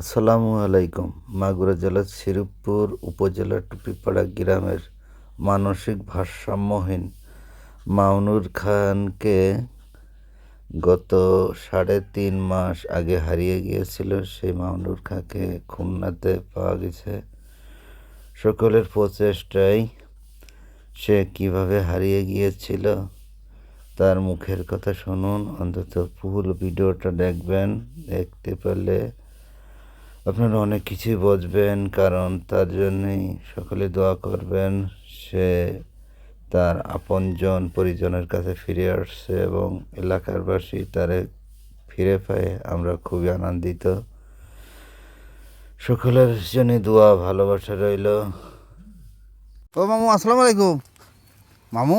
আসসালামু আলাইকুম। মাগুরা জেলার শিরূপপুর উপজেলার টুপিপাড়া গ্রামের মানসিক ভারসাম্যহীন মাউনুর খানকে গত সাড়ে তিন মাস আগে হারিয়ে গিয়েছিল। সেই মাউনুর খাঁকে খুলনাতে পাওয়া গেছে। সকলের প্রচেষ্টায় সে কীভাবে হারিয়ে গিয়েছিল তার মুখের কথা শুনুন। অন্তত ফুল ভিডিওটা দেখবেন, দেখতে পারলে আপনারা অনেক কিছুই বুঝবেন কারণ তার জন্যই সকলে দোয়া করবেন। সে তার আপনজন পরিজনের কাছে ফিরে আসছে এবং এলাকারবাসী তারে ফিরে পায়। আমরা খুবই আনন্দিত। সকলের জন্য দোয়া ভালোবাসা রইল। ও মামু আসসালামু আলাইকুম। মামু?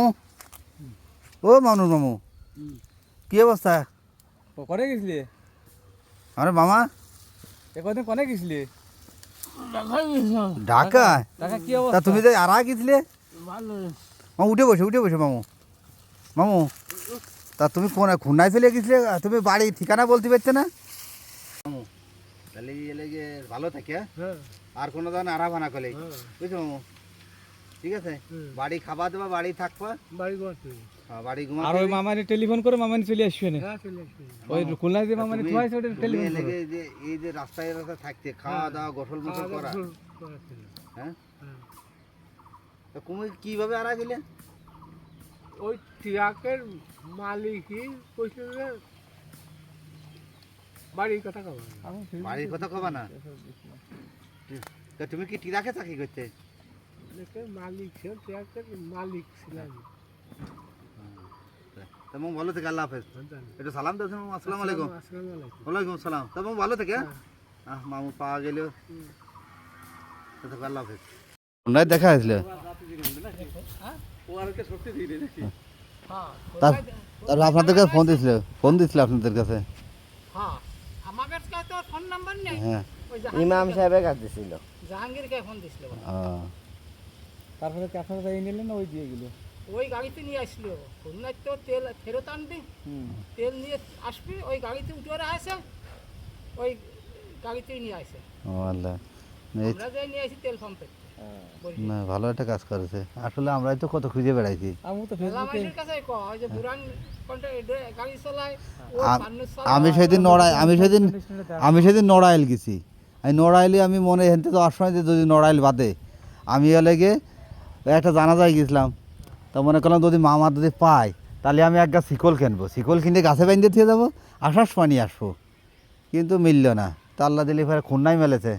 ও মানুর মামু কি অবস্থা? কনে গেছিলি? আমার মামা কদিন কনে গেছিলি? ঢাকা? কি তা তুমি যে আর গেছিলে? মামু উঠে বসে উঠে বসে মামু। মামু তা তুমি কোন খুনায় ফেলে গেছিলে? তুমি বাড়ি ঠিকানা বলতে পারছ না? মামু তাহলে ভালো থাকে হ্যাঁ? আর কোনো ধরনের আরা ভানা করলে বুঝছ মামু? ঠিক আছে? বাড়ি খাবার দেবা বাড়ি থাকবা? বাড়ি ঘুমাতে হ্যাঁ, বাড়ি আর ওই মামানি টেলিফোন করে মামানি চলে আসবে না ওই খুলনা যে মামানি তুমি- থুয়াইছে ওটা টেলিফোন করে। যে- এই যে রাস্তায় রাস্তায় থাকতে খাওয়া দাওয়া গোসল মোসল করা। হ্যাঁ? তা তুমি কীভাবে আড়া গেলে ওই ট্রাকের মালিকই কইছিল যে বাড়ির কথা কব বাড়ির কথা কবা না? তুমি কি টিরাকে চাকরি করতে? মালিক ছিল মালিক ছিলাম। তেমন ভালো থেকে আল্লাহ হাফেজ। একটু সালাম মামু আসসালামু আলাইকুম। ওয়ালাইকুম সালাম তেমন ভালো থেকে? আহ মামু পাওয়া গেল আল্লাহ হাফেজ। নাই দেখা হয়েছিল? তারপর আপনাদের কাছে ফোন দিয়েছিল? ফোন দিয়েছিল আপনাদের কাছে? হ্যাঁ আমার কাছে তো ফোন নাম্বার নেই। হ্যাঁ। ওই ইমাম সাহেবের কাছে ছিল জাহাঙ্গীরকে ফোন দিছিল তারপরে ক্যাফে যাই নিলেন না ওই দিয়ে গেল। ওই গাড়িতে নিয়ে আসলো। খুলনার তো তেল ফেরত আনবি? তেল নিয়ে আসবি ওই গাড়িতে উঠে ওরা আসে ওই গাড়িতেই নিয়ে আসে। ও আল্লাহ। আমরা যাই নিয়ে আসি তেল পাম্পে না ভালো একটা কাজ করেছে। আসলে আমরাই তো কত খুঁজে বেড়াইছি। আমি তো মেলা ফেসবুকে মাইনের কাছে কয় ওই যে বুরান গাড়ি চালায় ও আম- সেদিন নড়াই আমি সেদিন আমি সেদিন নড়াইল গেছি। আমি নড়াইলে আমি মনে হেনতে তো সময় যে যদি নড়াইল বাদে। আমি হলে গিয়ে একটা জানাজায় গেছিলাম। তা মনে করলাম যদি মামা যদি পাই তাহলে আমি এক গাছ শিকল কিনবো। শিকল কিনে গাছে বাইন্দে দিয়ে যাব সময় নিয়ে আসব। কিন্তু মিলল না। তা আল্লাহ দিলে ফের খুন্নাই মেলেছে।